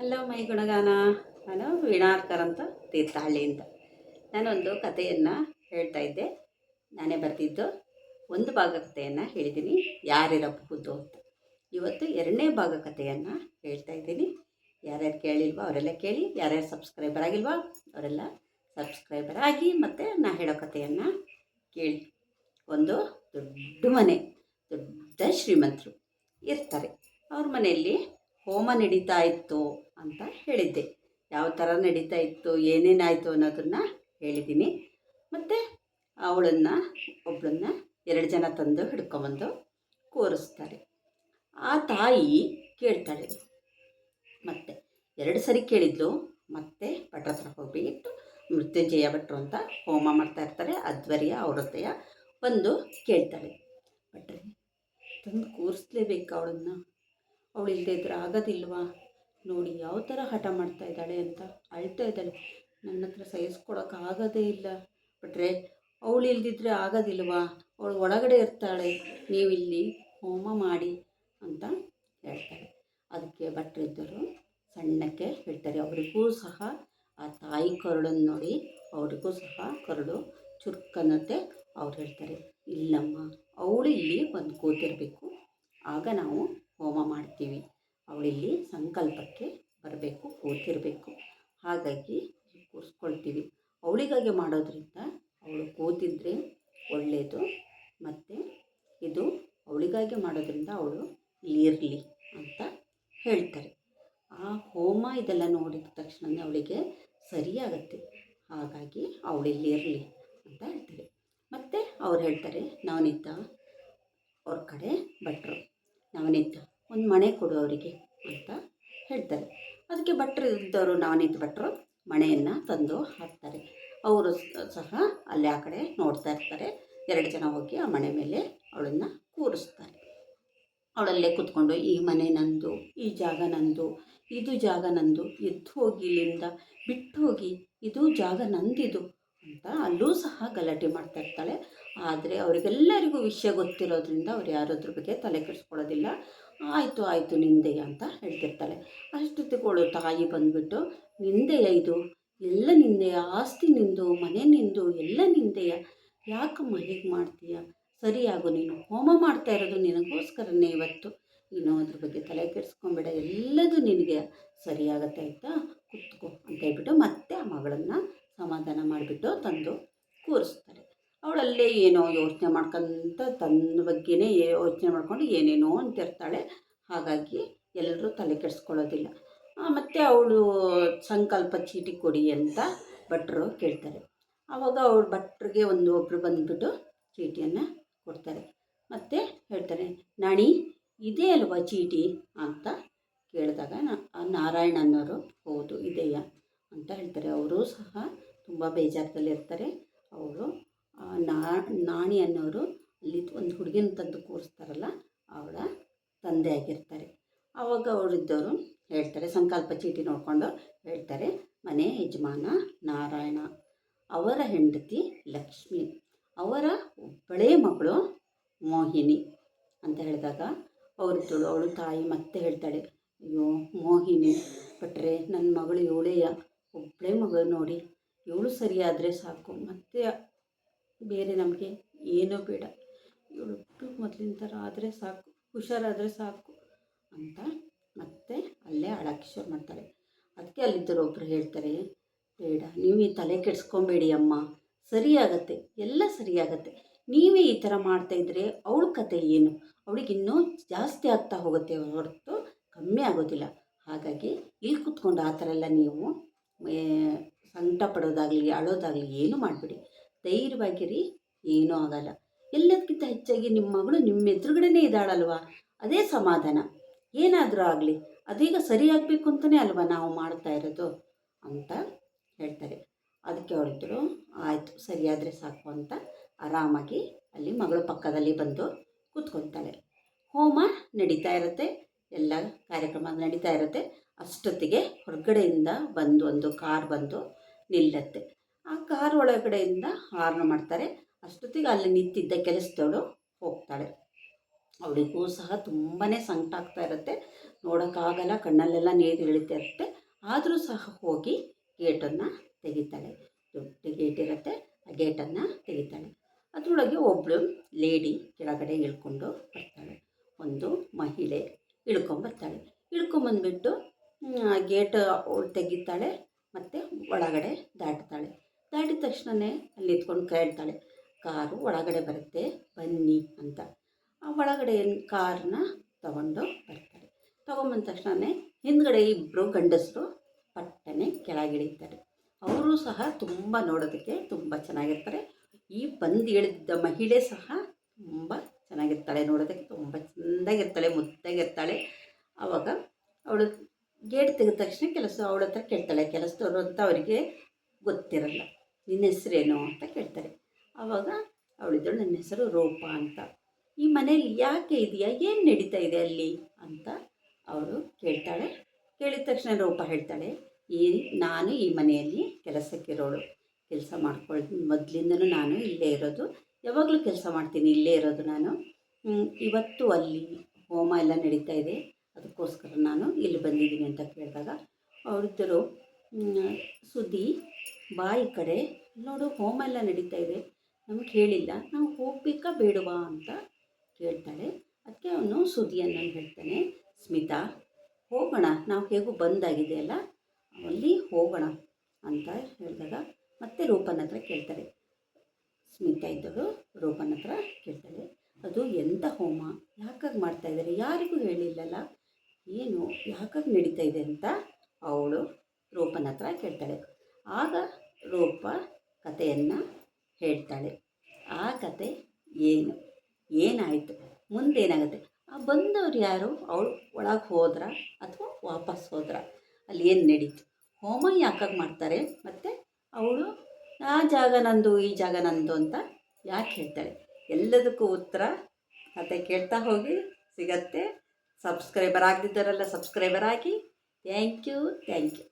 Hello my ಗುಣಗಾನ. ನಾನು ವೀಣಾರ್ಕರ್ ಅಂತ ತೀರ್ಥಹಳ್ಳಿಯಿಂದ ನಾನೊಂದು ಕಥೆಯನ್ನು ಹೇಳ್ತಾ ಇದ್ದೆ. ನಾನೇ ಬರೆದಿದ್ದು ಒಂದು ಭಾಗ ಕಥೆಯನ್ನು ಹೇಳಿದ್ದೀನಿ. ಯಾರಿರಬಹುದು ಅಂತ. ಇವತ್ತು ಎರಡನೇ ಭಾಗ ಕಥೆಯನ್ನು ಹೇಳ್ತಾ ಇದ್ದೀನಿ. ಯಾರ್ಯಾರು ಕೇಳಿಲ್ವಾ ಅವರೆಲ್ಲ ಕೇಳಿ, ಯಾರ್ಯಾರು ಸಬ್ಸ್ಕ್ರೈಬರ್ ಆಗಿಲ್ವಾ ಅವರೆಲ್ಲ ಸಬ್ಸ್ಕ್ರೈಬರ್ ಆಗಿ ಮತ್ತು ನಾ ಹೇಳೋ ಕಥೆಯನ್ನು ಕೇಳಿ. ಒಂದು ದೊಡ್ಡ ಮನೆ, ದೊಡ್ಡ ಶ್ರೀಮಂತರು ಇರ್ತಾರೆ. ಅವ್ರ ಮನೆಯಲ್ಲಿ ಹೋಮ ನಡೀತಾ ಇತ್ತು ಅಂತ ಹೇಳಿದ್ದೆ. ಯಾವ ಥರ ನಡೀತಾ ಇತ್ತು, ಏನೇನಾಯಿತು ಅನ್ನೋದನ್ನು ಹೇಳಿದ್ದೀನಿ. ಮತ್ತು ಅವಳನ್ನು ಒಬ್ಬಳನ್ನ ಎರಡು ಜನ ತಂದು ಹಿಡ್ಕೊಂಬಂದು ಕೂರಿಸ್ತಾರೆ. ಆ ತಾಯಿ ಕೇಳ್ತಾಳೆ, ಮತ್ತೆ ಎರಡು ಸರಿ ಕೇಳಿದ್ಲು, ಮತ್ತೆ ಭಟ್ರ ಹತ್ರ ಹೋಗ್ಬಿಟ್ಟು ಮೃತ್ಯುಂಜಯ ಭಟ್ರು ಅಂತ ಹೋಮ ಮಾಡ್ತಾ ಇರ್ತಾರೆ, ಅಧ್ವರ್ಯ ಅವ್ರತೆಯ ಬಂದು ಕೇಳ್ತಾಳೆ. ಭಟ್ರೆ, ತಂದು ಕೂರಿಸ್ಲೇಬೇಕು ಅವಳನ್ನು. ಅವಳು ಇಲ್ಲದೆ ಇದ್ರೆ ಆಗೋದಿಲ್ವಾ? ನೋಡಿ ಯಾವ ಥರ ಹಠ ಮಾಡ್ತಾ ಇದ್ದಾಳೆ ಅಂತ ಅಳ್ತಾ ಇದ್ದಾಳೆ. ನನ್ನ ಹತ್ರ ಸಹಿಸ್ಕೊಳಕ್ಕೆ ಆಗೋದೇ ಇಲ್ಲ. ಬಿಟ್ರೆ ಅವಳು ಇಲ್ದಿದ್ರೆ ಆಗೋದಿಲ್ವಾ? ಅವಳು ಒಳಗಡೆ ಇರ್ತಾಳೆ. ನೀವಿಲ್ಲಿ ಹೋಮ ಮಾಡಿ ಅಂತ ಹೇಳ್ತಾರೆ. ಅದಕ್ಕೆ ಭಟ್ರಿದ್ದರು ಸಣ್ಣಕ್ಕೆ ಹೇಳ್ತಾರೆ. ಅವರಿಗೂ ಸಹ ಆ ತಾಯಿ ಕರುಳನ್ನು ನೋಡಿ ಅವರಿಗೂ ಸಹ ಕರುಳು ಚುರುಕನ್ನತ್ತೆ ಅವ್ರು ಹೇಳ್ತಾರೆ. ಇಲ್ಲಮ್ಮ, ಅವಳು ಇಲ್ಲಿ ಬಂದು ಕೂತಿರಬೇಕು. ಆಗ ನಾವು ಹೋಮ ಮಾಡ್ತೀವಿ. ಅವಳಿಲ್ಲಿ ಸಂಕಲ್ಪಕ್ಕೆ ಬರಬೇಕು, ಕೂತಿರಬೇಕು. ಹಾಗಾಗಿ ಕೂರಿಸ್ಕೊಳ್ತೀವಿ. ಅವಳಿಗಾಗಿ ಮಾಡೋದ್ರಿಂದ ಅವಳು ಕೂತಿದ್ರೆ ಒಳ್ಳೆಯದು ಮತ್ತು ಇದು ಅವಳಿಗಾಗಿ ಮಾಡೋದ್ರಿಂದ ಅವಳು ಇರಲಿ ಅಂತ ಹೇಳ್ತಾರೆ. ಆ ಹೋಮ ಇದೆಲ್ಲ ನೋಡಿದ ತಕ್ಷಣನೇ ಅವಳಿಗೆ ಸರಿಯಾಗತ್ತೆ. ಹಾಗಾಗಿ ಅವಳಿಲ್ಲಿ ಇರಲಿ ಅಂತ ಹೇಳ್ತಾರೆ. ಮತ್ತು ಅವ್ರು ಹೇಳ್ತಾರೆ ನವನಿತ ಅವ್ರ ಕಡೆ ಭಟ್ರು ನವನೀತ ಒಂದು ಮಣೆ ಕೊಡು ಅವರಿಗೆ ಅಂತ ಹೇಳ್ತಾರೆ. ಅದಕ್ಕೆ ಭಟ್ರು ಇದ್ದವರು, ನಾನಿದ್ದು ಭಟ್ರು ಮಣೆಯನ್ನು ತಂದು ಹಾಕ್ತಾರೆ. ಅವರು ಸಹ ಅಲ್ಲಿ ಆ ಕಡೆ ನೋಡ್ತಾ ಇರ್ತಾರೆ. ಎರಡು ಜನ ಹೋಗಿ ಆ ಮಣೆ ಮೇಲೆ ಅವಳನ್ನು ಕೂರಿಸ್ತಾರೆ. ಅವಳಲ್ಲೇ ಕೂತ್ಕೊಂಡು, ಈ ಮನೆ ನಂದು, ಈ ಜಾಗ ನಂದು, ಇದು ಜಾಗ ನಂದು, ಎದ್ದು ಹೋಗಿ ಇಲ್ಲಿಂದ, ಬಿಟ್ಟು ಹೋಗಿ, ಇದು ಜಾಗ ನಂದಿದು ಅಂತ ಅಲ್ಲೂ ಸಹ ಗಲಾಟೆ ಮಾಡ್ತಾ ಇರ್ತಾಳೆ. ಆದರೆ ಅವರಿಗೆಲ್ಲರಿಗೂ ವಿಷಯ ಗೊತ್ತಿರೋದ್ರಿಂದ ಅವ್ರು ಯಾರದ್ರ ಬಗ್ಗೆ ತಲೆ ಕೆಡಿಸ್ಕೊಳ್ಳೋದಿಲ್ಲ. ಆಯಿತು ಆಯಿತು, ನಿಂದೆಯ ಅಂತ ಹೇಳ್ತಿರ್ತಾಳೆ. ಅಷ್ಟೊತ್ತಿಗಳು ತಾಯಿ ಬಂದುಬಿಟ್ಟು, ನಿಂದೆಯ ಇದು? ಎಲ್ಲ ನಿಂದೆಯ? ಆಸ್ತಿ ನಿಂದು, ಮನೆ ನಿಂದು, ಎಲ್ಲ ನಿಂದೆಯ? ಯಾಕಮ್ಮ ಹೀಗೆ ಮಾಡ್ತೀಯ? ಸರಿಯಾಗು ನೀನು ಹೋಮ ಮಾಡ್ತಾ ಇರೋದು ನಿನಗೋಸ್ಕರನೇ ಇವತ್ತು. ನೀನು ಅದ್ರ ಬಗ್ಗೆ ತಲೆ ಕೆಡಿಸ್ಕೊಂಬೇಡ, ಎಲ್ಲದೂ ನಿನಗೆ ಸರಿಯಾಗತ್ತೆ ಆಯಿತಾ? ಕುತ್ಕೋ ಅಂತ ಹೇಳ್ಬಿಟ್ಟು ಮತ್ತೆ ಆ ಮಗಳನ್ನು ಸಮಾಧಾನ ಮಾಡಿಬಿಟ್ಟು ತಂದು ಕೂರಿಸ್ತಾರೆ ಅವಳಲ್ಲೇ ಏನೋ ಯೋಚನೆ ಮಾಡ್ಕೊಂತ ತನ್ನ ಬಗ್ಗೆನೇ ಯೋಚನೆ ಮಾಡ್ಕೊಂಡು ಏನೇನೋ ಅಂತಿರ್ತಾಳೆ ಹಾಗಾಗಿ ಎಲ್ಲರೂ ತಲೆ ಕೆಡಿಸ್ಕೊಳ್ಳೋದಿಲ್ಲ. ಮತ್ತು ಅವಳು ಸಂಕಲ್ಪ ಚೀಟಿ ಕೊಡಿ ಅಂತ ಭಟ್ರು ಕೇಳ್ತಾರೆ. ಆವಾಗ ಅವಳು ಭಟ್ರಿಗೆ ಒಂದು ಒಬ್ಬರು ಬಂದುಬಿಟ್ಟು ಚೀಟಿಯನ್ನು ಕೊಡ್ತಾರೆ. ಮತ್ತು ಹೇಳ್ತಾರೆ, ನಾಣಿ, ಇದೇ ಅಲ್ವಾ ಚೀಟಿ? ಅಂತ ಕೇಳಿದಾಗ ನಾರಾಯಣ ಅನ್ನೋರು, ಹೌದು, ಇದೆಯಾ? ಅಂತ ಹೇಳ್ತಾರೆ. ಅವರು ಸಹ ತುಂಬ ಬೇಜಾರದಲ್ಲಿರ್ತಾರೆ. ಅವರು ನಾಣಿ ಅನ್ನೋರು ಅಲ್ಲಿ ಒಂದು ಹುಡುಗಿನ ತಂದು ಕೂರಿಸ್ತಾರಲ್ಲ, ಅವಳ ತಂದೆ ಆಗಿರ್ತಾರೆ. ಆವಾಗ ಅವರಿದ್ದವರು ಹೇಳ್ತಾರೆ, ಸಂಕಲ್ಪ ಚೀಟಿ ನೋಡಿಕೊಂಡು ಹೇಳ್ತಾರೆ, ಮನೆ ಯಜಮಾನ ನಾರಾಯಣ, ಅವರ ಹೆಂಡತಿ ಲಕ್ಷ್ಮಿ, ಅವರ ಒಬ್ಬಳೇ ಮಗಳು ಮೋಹಿನಿ ಅಂತ ಹೇಳಿದಾಗ ಅವರಿದ್ದಳು ಅವಳು ತಾಯಿ ಮತ್ತೆ ಹೇಳ್ತಾಳೆ, ಅಯ್ಯೋ ಮೋಹಿನಿ, ಬಟ್ರೆ ನನ್ನ ಮಗಳು ಇವಳೆಯ ಒಬ್ಬಳೇ ಮಗಳು ನೋಡಿ, ಇವಳು ಸರಿಯಾದರೆ ಸಾಕು, ಮತ್ತೆ ಬೇರೆ ನಮಗೆ ಏನೂ ಬೇಡ. ಇವಳು ಮೊದಲಿನ ಥರ ಆದರೆ ಸಾಕು, ಹುಷಾರಾದರೆ ಸಾಕು ಅಂತ ಮತ್ತೆ ಅಲ್ಲೇ ಅಳಕ್ಕೆ ಶುರು ಮಾಡ್ತಾರೆ. ಅದಕ್ಕೆ ಅಲ್ಲಿದ್ದರು ಒಬ್ಬರು ಹೇಳ್ತಾರೆ, ಬೇಡ, ನೀವು ತಲೆ ಕೆಡಿಸ್ಕೊಬೇಡಿ ಅಮ್ಮ, ಸರಿಯಾಗತ್ತೆ, ಎಲ್ಲ ಸರಿಯಾಗತ್ತೆ. ನೀವೇ ಈ ಥರ ಮಾಡ್ತಾಯಿದ್ರೆ ಅವಳ ಕತೆ ಏನು? ಅವಳಿಗೆ ಇನ್ನೂ ಜಾಸ್ತಿ ಆಗ್ತಾ ಹೋಗುತ್ತೆ ಹೊರತು ಕಮ್ಮಿ ಆಗೋದಿಲ್ಲ. ಹಾಗಾಗಿ ಇಲ್ಲಿ ಕೂತ್ಕೊಂಡು ಆ ಥರ ಎಲ್ಲ ನೀವು ಸಂಕಟ ಪಡೋದಾಗಲಿ ಅಳೋದಾಗಲಿ ಏನು ಮಾಡಿಬಿಡಿ. ಧೈರ್ಯವಾಗಿರಿ. ಏನೂ ಆಗಲ್ಲ. ಎಲ್ಲದಕ್ಕಿಂತ ಹೆಚ್ಚಾಗಿ ನಿಮ್ಮ ಮಗಳು ನಿಮ್ಮ ಎದುರುಗಡೆನೇ ಇದ್ದಾಳಲ್ವಾ? ಅದೇ ಸಮಾಧಾನ. ಏನಾದರೂ ಆಗಲಿ, ಅದೀಗ ಸರಿಯಾಗಬೇಕು ಅಂತಲೇ ಅಲ್ವಾ ನಾವು ಮಾಡ್ತಾ ಇರೋದು? ಅಂತ ಹೇಳ್ತಾರೆ. ಅದಕ್ಕೆ ಅವಳಿದ್ರು ಆಯಿತು ಸರಿಯಾದರೆ ಸಾಕು ಅಂತ ಆರಾಮಾಗಿ ಅಲ್ಲಿ ಮಗಳು ಪಕ್ಕದಲ್ಲಿ ಬಂದು ಕೂತ್ಕೊತಾಳೆ ಹೋಮ ನಡೀತಾ ಇರುತ್ತೆ. ಎಲ್ಲ ಕಾರ್ಯಕ್ರಮ ನಡೀತಾ ಇರುತ್ತೆ. ಅಷ್ಟೊತ್ತಿಗೆ ಹೊರಗಡೆಯಿಂದ ಬಂದು ಒಂದು ಕಾರ್ ಬಂದು ನಿಲ್ಲತ್ತೆ. ಆ ಕಾರ್ ಒಳಗಡೆಯಿಂದ ಹಾರ್ನ್ ಮಾಡ್ತಾರೆ. ಅಷ್ಟೊತ್ತಿಗೆ ಅಲ್ಲಿ ನಿಂತಿದ್ದ ಕೆಲಸದವಳು ಹೋಗ್ತಾಳೆ. ಅವಳಿಗೂ ಸಹ ತುಂಬಾ ಸಂಕಟ ಆಗ್ತಾ ಇರುತ್ತೆ. ನೋಡೋಕ್ಕಾಗಲ್ಲ, ಕಣ್ಣಲ್ಲೆಲ್ಲ ನೀರು ಇಳಿತಾ ಇರುತ್ತೆ. ಆದರೂ ಸಹ ಹೋಗಿ ಗೇಟನ್ನು ತೆಗಿತಾಳೆ. ದೊಡ್ಡ ಗೇಟ್ ಇರುತ್ತೆ, ಆ ಗೇಟನ್ನು ತೆಗಿತಾಳೆ. ಅದರೊಳಗೆ ಒಬ್ಬಳು ಲೇಡಿ ಕೆಳಗಡೆ ಇಳ್ಕೊಂಡು ಬರ್ತಾಳೆ. ಒಂದು ಮಹಿಳೆ ಇಳ್ಕೊಂಬರ್ತಾಳೆ ಇಳ್ಕೊಂಬಂದ್ಬಿಟ್ಟು ಗೇಟ್ ತೆಗಿತಾಳೆ, ಮತ್ತು ಒಳಗಡೆ ದಾಟ್ತಾಳೆ. ದಾಟಿದ ತಕ್ಷಣವೇ ಅಲ್ಲಿ ಎತ್ಕೊಂಡು ಕೇಳ್ತಾಳೆ, ಕಾರು ಒಳಗಡೆ ಬರುತ್ತೆ, ಬನ್ನಿ ಅಂತ. ಆ ಒಳಗಡೆ ಕಾರನ್ನ ತಗೊಂಡು ಬರ್ತಾರೆ ತಗೊಂಬಂದ ತಕ್ಷಣವೇ ಹಿಂದ್ಗಡೆ ಇಬ್ಬರು ಗಂಡಸರು ಪಟ್ಟನೆ ಕೆಳಗಿಳಿತಾರೆ. ಅವರು ಸಹ ತುಂಬ ನೋಡೋದಕ್ಕೆ ತುಂಬ ಚೆನ್ನಾಗಿರ್ತಾರೆ. ಈ ಬಂದು ಇಳಿದ ಮಹಿಳೆ ಸಹ ತುಂಬ ಚೆನ್ನಾಗಿರ್ತಾಳೆ, ನೋಡೋದಕ್ಕೆ ತುಂಬ ಚೆಂದಾಗಿರ್ತಾಳೆ, ಮುದ್ದಾಗಿರ್ತಾಳೆ. ಆವಾಗ ಅವಳು ಗೇಟ್ ತೆಗೆದ ತಕ್ಷಣ ಕೆಲಸ ಅವಳ ಹತ್ರ ಕೇಳ್ತಾಳೆ. ಕೆಲಸದವರು ಅಂತ ಅವರಿಗೆ ಗೊತ್ತಿರಲ್ಲ. ನಿನ್ನ ಹೆಸರೇನು ಅಂತ ಕೇಳ್ತಾರೆ. ಆವಾಗ ಅವಳಿದ್ದಳು ನನ್ನ ಹೆಸರು ರೂಪ ಅಂತ. ಈ ಮನೇಲಿ ಯಾಕೆ ಇದೆಯಾ? ಏನು ನಡೀತಾ ಇದೆ ಅಲ್ಲಿ? ಅಂತ ಅವಳು ಕೇಳ್ತಾಳೆ. ಕೇಳಿದ ತಕ್ಷಣ ರೂಪ ಹೇಳ್ತಾಳೆ, ಈ, ನಾನು ಈ ಮನೆಯಲ್ಲಿ ಕೆಲಸಕ್ಕಿರೋಳು. ಕೆಲಸ ಮಾಡ್ಕೊಳ್ತೀನಿ ಮೊದಲಿಂದನೂ ನಾನು ಇಲ್ಲೇ ಇರೋದು. ಯಾವಾಗಲೂ ಕೆಲಸ ಮಾಡ್ತೀನಿ, ಇಲ್ಲೇ ಇರೋದು ನಾನು. ಇವತ್ತು ಅಲ್ಲಿ ಹೋಮ ಎಲ್ಲ ನಡೀತಾ ಇದೆ. ಅದಕ್ಕೋಸ್ಕರ ನಾನು ಇಲ್ಲಿ ಬಂದಿದ್ದೀನಿ ಅಂತ ಕೇಳಿದಾಗ ಅವಳಿದ್ದರು ಸುದ್ದಿ ಬಾ ಈ ಕಡೆ. ನೋಡು ಹೋಮ ಎಲ್ಲ ನಡೀತಾ ಇದೆ. ನಮಗೆ ಹೇಳಿಲ್ಲ. ನಾವು ಹೋಗ್ಬೇಕಾ ಬೇಡವಾ ಅಂತ ಕೇಳ್ತಾಳೆ. ಅದಕ್ಕೆ ಅವನು ಸುದಿಯನ್ನು ಹೇಳ್ತಾನೆ. ಸ್ಮಿತಾ, ಹೋಗೋಣ. ನಾವು ಹೇಗೂ ಬಂದಾಗಿದೆ ಅಲ್ಲ? ಹೋಗೋಣ ಅಂತ ಹೇಳಿದಾಗ ಮತ್ತೆ ರೂಪನ ಹತ್ರ ಕೇಳ್ತಾರೆ ಸ್ಮಿತಾ ಇದ್ದವರು ರೂಪನ ಹತ್ರ ಕೇಳ್ತಾಳೆ. ಅದು ಎಂಥ ಹೋಮ? ಯಾಕಾಗಿ ಮಾಡ್ತಾ ಇದ್ದಾರೆ ಯಾರಿಗೂ ಹೇಳಿಲ್ಲಲ್ಲ? ಏನು? ಯಾಕಾಗಿ ನಡೀತಾ ಇದೆ ಅಂತ ಅವಳು ರೂಪನ ಹತ್ರ ಕೇಳ್ತಾಳೆ. ಆಗ ರೂಪ ಕಥೆಯನ್ನು ಹೇಳ್ತಾಳೆ. ಆ ಕತೆ ಏನು? ಏನಾಯಿತು? ಮುಂದೇನಾಗುತ್ತೆ? ಆ ಬಂದವ್ರು ಯಾರು? ಅವಳು ಒಳಗೆ ಹೋದ್ರ ಅಥವಾ ವಾಪಸ್ ಹೋದ್ರ? ಅಲ್ಲಿ ಏನು ನಡೀತು? ಹೋಮ ಯಾಕಾಗಿ ಮಾಡ್ತಾರೆ? ಮತ್ತು ಅವಳು, ಆ ಜಾಗ ನಂದು, ಈ ಜಾಗ ನಂದು ಅಂತ ಯಾಕೆ ಹೇಳ್ತಾಳೆ? ಎಲ್ಲದಕ್ಕೂ ಉತ್ತರ ಕತೆ ಕೇಳ್ತಾ ಹೋಗಿ ಸಿಗತ್ತೆ. ಸಬ್ಸ್ಕ್ರೈಬರ್ ಆಗದಿದ್ದವರೆಲ್ಲ ಸಬ್ಸ್ಕ್ರೈಬರ್ ಆಗಿ. Thank you thank you.